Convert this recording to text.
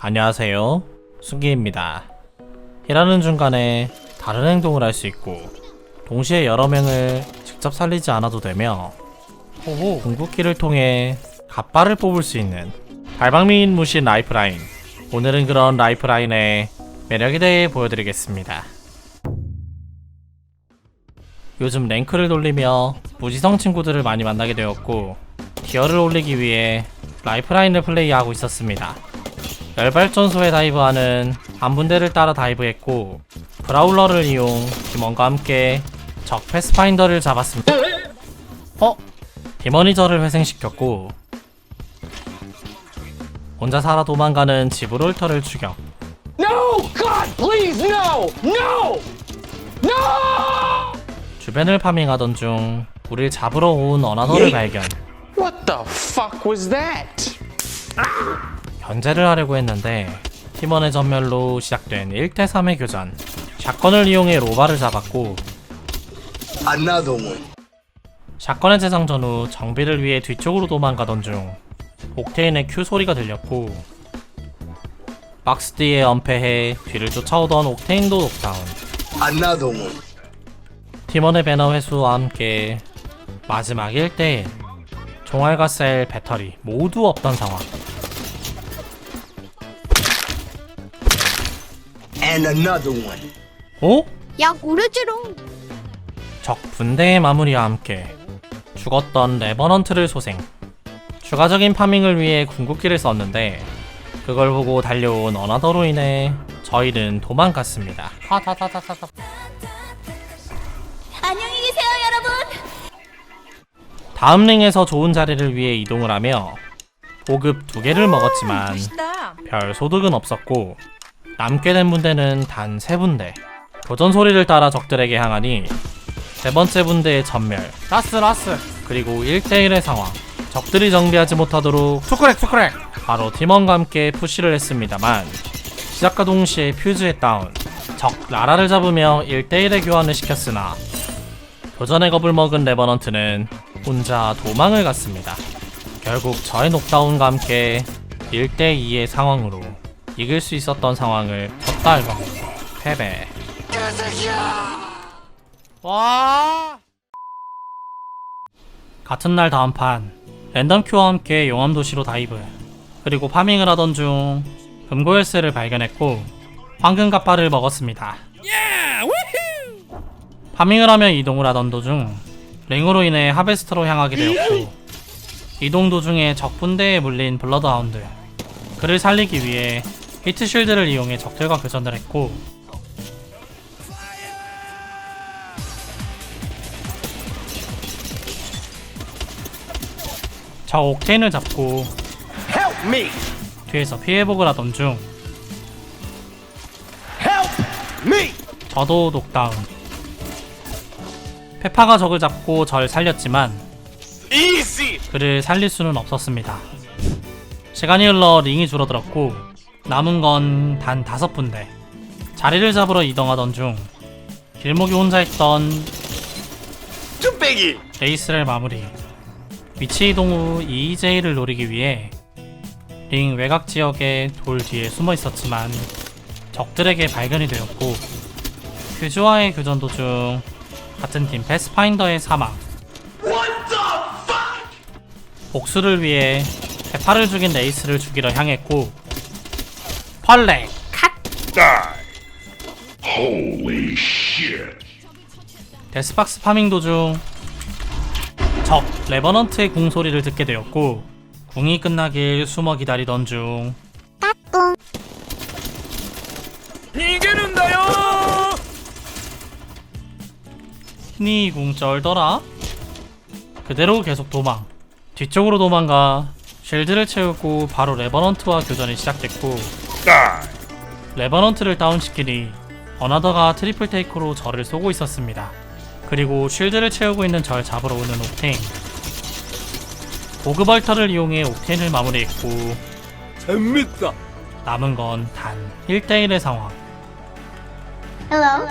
안녕하세요. 순기입니다. 일하는 중간에 다른 행동을 할 수 있고, 동시에 여러 명을 직접 살리지 않아도 되며, 호호 궁극기를 통해 갑바를 뽑을 수 있는 발방미인 무신 라이프라인. 오늘은 그런 라이프라인의 매력에 대해 보여드리겠습니다. 요즘 랭크를 돌리며 무지성 친구들을 많이 만나게 되었고, 티어를 올리기 위해 라이프라인을 플레이하고 있었습니다. 열발전소에 다이브하는 안분대를 따라 다이브했고 브라울러를 이용 팀원과 함께 적 패스파인더를 잡았습니다. 어? 팀원이 저를 회생시켰고 혼자 살아 도망가는 지브롤터를 추격 No! God, please, no! No! No! 주변을 파밍하던 중 우릴 잡으러 온 어나더를 발견 What the fuck was that? 견제를 하려고 했는데 팀원의 전멸로 시작된 1대3의 교전 샷건을 이용해 로바를 잡았고 one. 샷건의 재장전 후 정비를 위해 뒤쪽으로 도망가던 중 옥테인의 큐 소리가 들렸고 박스 뒤에 엄폐해 뒤를 쫓아오던 옥테인도 녹다운 one. 팀원의 배너 회수와 함께 마지막 1대1 종알과 셀, 배터리 모두 없던 상황 And another one. 어? 야 고르지롱 적 분대의 마무리와 함께 죽었던 레버넌트를 소생. 추가적인 파밍을 위해 궁극기를 썼는데 그걸 보고 달려온 어나더로 인해 저희는 도망갔습니다. 하다다다다다. 안녕히 계세요 여러분 다음 링에서 좋은 자리를 위해 이동을 하며 고급 두 개를 먹었지만 별 소득은 없었고 남게 된 분대는 단세 분대. 교전 소리를 따라 적들에게 향하니 세 번째 분대의 전멸, 라스 라스 그리고 1대1의 상황. 적들이 정비하지 못하도록 투크렉 투크렉 바로 팀원과 함께 푸시를 했습니다만 시작과 동시에 퓨즈에 다운 적 라라를 잡으며 1대1의 교환을 시켰으나 교전의 겁을 먹은 레버넌트는 혼자 도망을 갔습니다. 결국 저의 녹다운과 함께 1대2의 상황으로 이길 수 있었던 상황을 졌다 이겁니다. 패배. 와! 같은 날 다음 판 랜덤 큐와 함께 용암 도시로 다이브 그리고 파밍을 하던 중 금고 열쇠를 발견했고 황금 갑바를 먹었습니다. 파밍을 하며 이동을 하던 도중 랭으로 인해 하베스트로 향하게 되었고 이동 도중에 적 분대에 물린 블러드하운드 그를 살리기 위해 히트 쉴드를 이용해 적들과 교전을 했고 저 옥테인을 잡고! 뒤에서 피해복을 하던 중! 저도 녹다운 페파가 적을 잡고 절 살렸지만! 그를 살릴 수는 없었습니다. 시간이 흘러 링이 줄어들었고 남은 건 단 다섯 분대. 자리를 잡으러 이동하던 중 길목이 혼자 있던 쭈빼기! 레이스를 마무리. 위치 이동 후 EJ를 노리기 위해 링 외곽 지역의 돌 뒤에 숨어 있었지만 적들에게 발견이 되었고 퓨즈와의 교전 도중 같은 팀 패스파인더의 사망. 복수를 위해 페파를 죽인 레이스를 죽이러 향했고 펄렉 컷! Holy shit. 데스박스 파밍 도중 적 레버넌트의 궁 소리를 듣게 되었고 궁이 끝나길 숨어 기다리던 중 이기는다요! 니궁 쩔더라? 그대로 계속 도망 뒤쪽으로 도망가 쉴드를 채우고 바로 레버넌트와 교전이 시작됐고 Die. 레버넌트를 다운시키니 어나더가 트리플 테이크로 저를 쏘고 있었습니다. 그리고 쉴드를 채우고 있는 절 잡으러 오는 옥테인. 고급 얼터를 이용해 옥테인을 마무리했고 재밌다! 남은 건 단 1대1의 상황. Hello